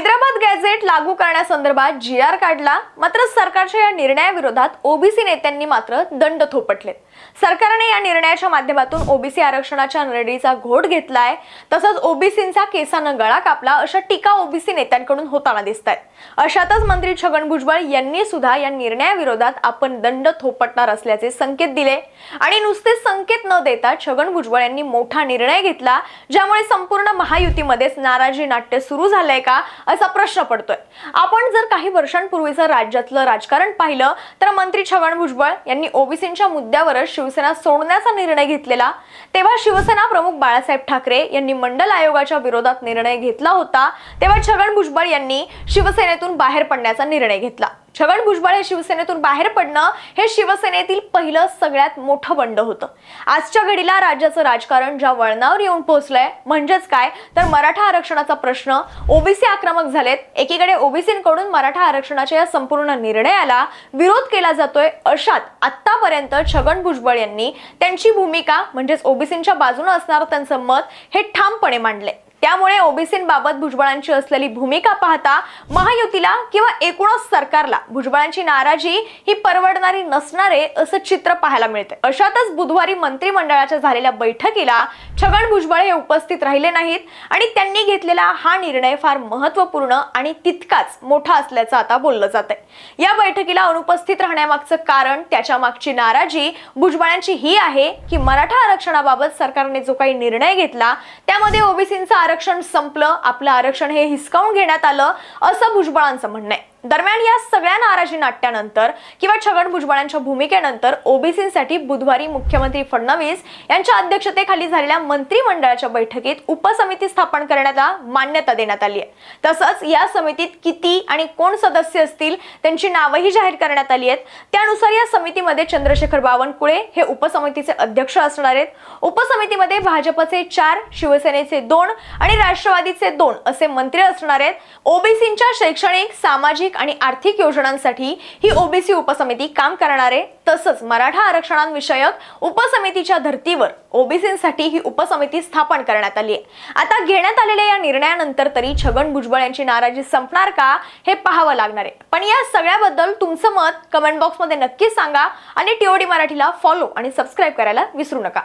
Hyderabad gadget लागू करण्यासंदर्भात जी R काढला मात्र सरकारच्या या निर्णयाविरोधात ओबीसी नेत्यांनी मात्र दंड थोपटले सरकारने या निर्णयाच्या माध्यमातून ओबीसी आरक्षणाच्या नरडीचा घोट घेतलाय तसंच ओबीसींचा केसानं गळा कापला अशा टीका ओबीसी नेत्यांकडून होताना दिसत आहेत अशातच मंत्री छगन भुजबळ यांनी सुद्धा या निर्णयाविरोधात आपण दंड थोपटणार असल्याचे संकेत दिले. आणि नुसते संकेत न देता छगन भुजबळ यांनी मोठा निर्णय घेतला ज्यामुळे संपूर्ण महायुतीमध्येच नाराजी नाट्य सुरू झालंय का असा प्रश्न पडतोय. आपण जर काही वर्षांपूर्वीचं राज्यातलं राजकारण पाहिलं तर मंत्री छगन भुजबळ यांनी ओबीसींच्या मुद्द्यावरच शिवसेना सोडण्याचा निर्णय घेतलेला. तेव्हा शिवसेना प्रमुख बाळासाहेब ठाकरे यांनी मंडल आयोगाच्या विरोधात निर्णय घेतला होता. तेव्हा छगन भुजबळ यांनी शिवसेनेतून बाहेर पडण्याचा निर्णय घेतला. छगन भुजबळ हे शिवसेनेतून बाहेर पडणं हे शिवसेनेतील पहिलं सगळ्यात मोठं बंड होतं. आजच्या घडीला राज्याचं राजकारण ज्या वळणावर येऊन पोहोचलंय म्हणजेच काय? तर मराठा आरक्षणाचा प्रश्न ओबीसी आक्रमक झालेत. एकीकडे ओबीसींकडून मराठा आरक्षणाच्या या संपूर्ण निर्णयाला विरोध केला जातोय अशात आतापर्यंत छगन भुजबळ यांनी त्यांची भूमिका म्हणजेच ओबीसींच्या बाजूने असणारं त्यांचं मत हे ठामपणे मांडले त्यामुळे ओबीसींबाबत भुजबळांची असलेली भूमिका पाहता महायुतीला किंवा एकूणच सरकारला भुजबळांची नाराजी ही परवडणारी नसणारे असं चित्र पाहायला मिळते अशातच बुधवारी मंत्रिमंडळाच्या झालेल्या बैठकीला छगन भुजबळ हे उपस्थित राहिले नाहीत आणि त्यांनी घेतलेला हा निर्णय फार महत्त्वपूर्ण आणि तितकाच मोठा असल्याचं आता बोललं जात आहे या बैठकीला अनुपस्थित राहण्यामागचं कारण त्याच्या मागची नाराजी भुजबळांची ही आहे की मराठा आरक्षणाबाबत सरकारने जो काही निर्णय घेतला त्यामध्ये ओबीसींचा आरक्षण संपलं आपलं आरक्षण हे हिसकावून घेण्यात आलं असं भुजबळांचं म्हणणं आहे. दरम्यान या सगळ्या नाराजी नाट्यानंतर किंवा छगन भुजबळांच्या भूमिकेनंतर ओबीसींसाठी बुधवारी मुख्यमंत्री फडणवीस यांच्या अध्यक्षतेखाली झालेल्या मंत्रिमंडळाच्या बैठकीत उपसमिती स्थापन करण्याला मान्यता देण्यात आली आहे. तसंच या समितीत किती आणि कोण सदस्य असतील त्यांची नावही जाहीर करण्यात आली आहेत. त्यानुसार या समितीमध्ये चंद्रशेखर बावनकुळे हे उपसमितीचे अध्यक्ष असणार आहेत. उपसमितीमध्ये भाजपचे चार शिवसेनेचे दोन आणि राष्ट्रवादीचे दोन असे मंत्री असणार आहेत. ओबीसींच्या शैक्षणिक सामाजिक आणि आर्थिक योजनांसाठी ही ओबीसी उपसमिती काम करणार आहे तसंच मराठा आरक्षणांविषयक उपसमितीच्या धर्तीवर ओबीसींसाठी ही उपसमिती स्थापन करण्यात आली आहे. आता घेण्यात आलेल्या या निर्णयानंतर तरी छगन भुजबळ यांची नाराजी संपणार का हे पाहावं लागणार आहे. पण या सगळ्याबद्दल तुमचं मत कमेंट बॉक्समध्ये नक्की सांगा आणि टीओडी मराठीला फॉलो आणि सबस्क्राईब करायला विसरू नका.